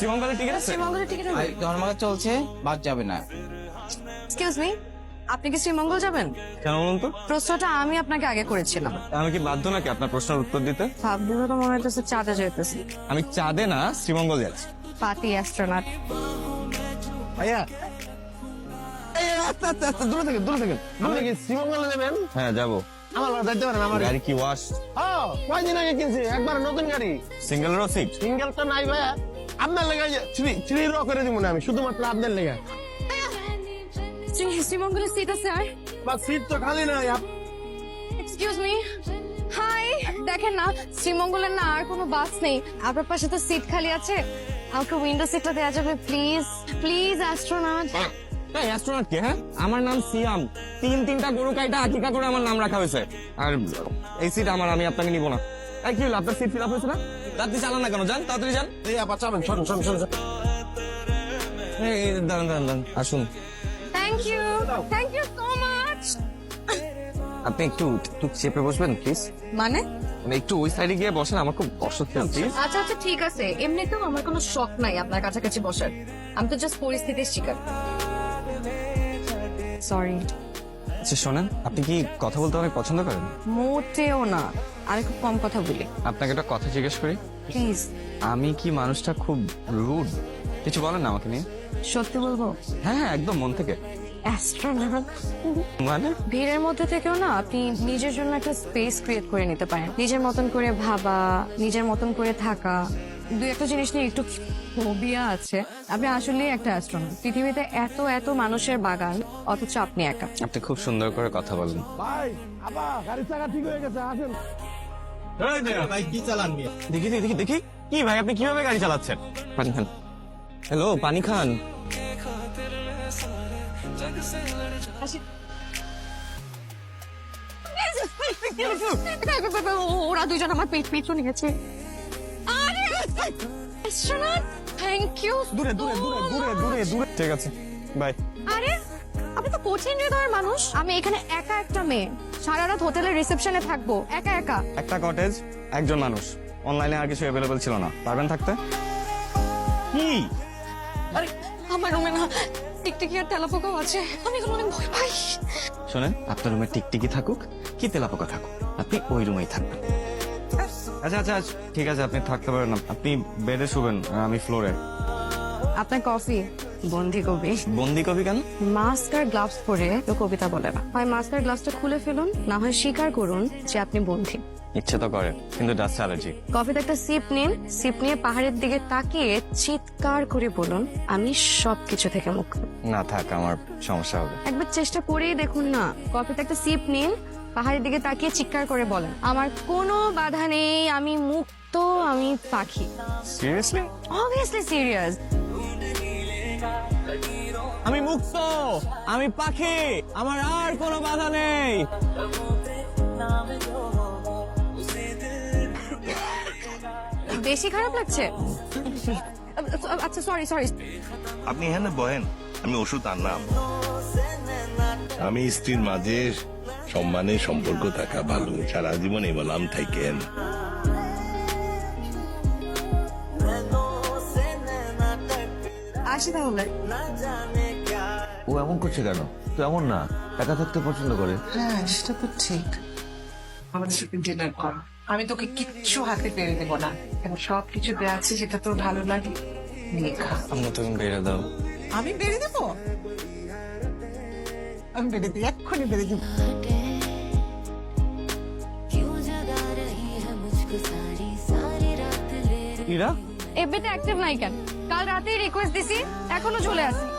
শ্রীমঙ্গলের টিকিট আছে? শ্রীমঙ্গলের টিকিট ধর্মঘট চলছে বাদ যাবে না। এক্সকিউজ মি আপনি কি শ্রীমঙ্গল যাবেন? কেন বলুন তো? প্রশ্নটা আমি আপনাকে আগে করেছিলাম। আমি কি বাধ্য নাকি আপনার প্রশ্নের উত্তর দিতে? ভাবলে তো মনে হইতেছে চাঁদে যেতেছি আমি চাঁদে না শ্রীমঙ্গল যাচ্ছি। পাতি অ্যাস্ট্রোনট ভাইয়া। দূরে থেকে দূরে থেকে। দূরে থেকে শ্রীমঙ্গলে নেবেন হ্যাঁ যাব। আমার বাড়ি যাইতে পারেন আমার গাড়ি কি ওয়াশ ও কয়দিন আগে কিনছি? একবার নতুন গাড়ি। সিঙ্গেল সিট সিঙ্গেল তো নাই ভাইয়া। আপনার লেগে থ্রি থ্রি র করে দিব না আমি শুধুমাত্র আপনার লেগে। শ্রীমঙ্গলের সিট আছে আর? বা সিট তো খালি নাই এক্সকিউজ মি হাই দেখেন না শ্রীমঙ্গলের না আর কোনো বাস নেই। আপনার পাশে তো সিট খালি আছে। আমাকে উইন্ডো সিটটা দেওয়া যাবে প্লিজ প্লিজ অ্যাস্ট্রোনট এই অ্যাস্ট্রোনট কে হ্যাঁ? আমার নাম সিয়াম। তিন তিনটা গরু কাইটা আকিকা করে আমার নাম রাখা হয়েছে। আর এই সিট আমার আমি আপনাকে নিব না। কি হলো? আপনার সিট ফিল আপ হয়েছে না? তাড়াতাড়ি চালান না কেন? যান তাড়াতাড়ি যান। এই আপা চাবেন শোন শোন শোন শোন। এই, এই, দাঁড়ান দাঁড়ান দাঁড়ান আসুন। Thank you thank you so much আপনি একটু একটু চেপে বসবেন প্লিজ মানে? মানে একটু ওই সাইডে গিয়ে বসেন আমার প্লিজ আচ্ছা আচ্ছা ঠিক আছে। এমনিতেও আমার কোনো শখ নাই আপনার কাছাকাছি বসার। আমি তো জাস্ট পরিস্থিতির শিকার। সরি আচ্ছা শোনেন আপনি কি কথা বলতে অনেক পছন্দ করেন? মোটেও না। আমি খুব কম কথা বলি। আপনাকে একটা কথা জিজ্ঞেস করি? প্লিজ আমি কি মানুষটা খুব রুড কিছু বলেন না আমাকে নিয়ে। সত্যি বলব? হ্যাঁ হ্যাঁ একদম মন থেকে। অ্যাস্ট্রোনট মানে? ভিড়ের মধ্যে থেকেও না আপনি নিজের জন্য একটা স্পেস ক্রিয়েট করে নিতে পারেন। নিজের মতন করে ভাবা নিজের মতন করে থাকা। দুই একটা জিনিস নিয়ে একটু ফোবিয়া আছে। আপনি আসলেই একটা অ্যাস্ট্রোনট পৃথিবীতে এত এত মানুষের বাগান অথচ আপনি একা। আপনি খুব সুন্দর করে কথা বলেন। ভাই আপা গাড়ির চাকা ঠিক হয়ে গেছে আসেন। দেখি দেখি দেখি দেখি। কি ভাই আপনি কীভাবে গাড়ি চালাচ্ছেন? পানি খান। হ্যালো পানি খান। ওরা দুজন আমার পেট পেছনে গেছে। আরে থ্যাংক ইউ দূরে দূরে দূরে দূরে দূরে দূরে। ঠিক আছে বাই আরে আপনি তো কঠিন হৃদয়ের মানুষ। আমি এখানে একা একটা মেয়ে। সারা রাত হোটেলের রিসেপশনে থাকব। একা একা। একটা কটেজ একজন মানুষ। অনলাইনে আর কিছু অ্যাভেলেবল ছিল না। পারবেন থাকতে? কি? আরে আমার রুমে না টিকটিকি আর তেলাপোকাও আছে। আমি এগুলো অনেক ভয় পাই। শোনেন আপনার রুমে টিকটিকি থাকুক কি তেলাপোকা থাকুক? আপনি ওই রুমেই থাকবেন। আচ্ছা আচ্ছা আচ্ছা, ঠিক আছে আপনি থাকতে পারেন আপনি বেডে শুবেন আর আমি ফ্লোরে আপনার কফি? বন্দি কবি বন্দি কবি কেন? মাস্ক আর গ্লাভস পরে তো কবিতা বলে না। হয় মাস্ক আর গ্লাভসটা খুলে ফেলুন না হয় স্বীকার করুন যে আপনি বন্ধি ইচ্ছে তো করে কিন্তু ডাস্ট অ্যালার্জি কফিতে একটা সিপ নিন সিপ নিয়ে পাহাড়ের দিকে তাকিয়ে চিৎকার করে বলুন আমি সবকিছু থেকে মুক্ত। না থাক আমার সমস্যা হবে। একবার চেষ্টা করেই দেখুন না কফিতে একটা সিপ নিন পাহাড়ের দিকে তাকিয়ে চিৎকার করে বলেন আমার কোনো বাধা নেই আমি মুক্ত আমি পাখি। সিরিয়াসলি অবভিয়াসলি সিরিয়াস আমি মুক্ত আমি পাখি আমার আর কোনো বাধা নেই। বেশি খারাপ লাগছে? আচ্ছা সরি সরি আপনি এখানে বহেন আমি ওষুধ আনলাম আমি স্ত্রীর মাঝে সম্মানের সম্পর্ক থাকা ভালো সারা জীবন এই বললাম থাকেন আসি তাহলে। ও এমন করছে কেন? তো এমন না একা থাকতে পছন্দ করে। হ্যাঁ সেটা তো ঠিক। আমাদের সাথে ডিনার কর। আমি তোকে কিচ্ছু হাতে পেরে দেবো না। এখন সব কিছু দেয়া আছে সেটা তো ভালো লাগে। লেখা। আমরা আম্মু তুমি বেড়ে দাও। আমি বেড়ে দেবো? আমি বেড়ে দিই এক্ষুনি বেড়ে দিব। ইরা এবেতে অ্যাক্টিভ নাই কেন কাল রাতেই রিকোয়েস্ট দিছি এখনও চলে আসি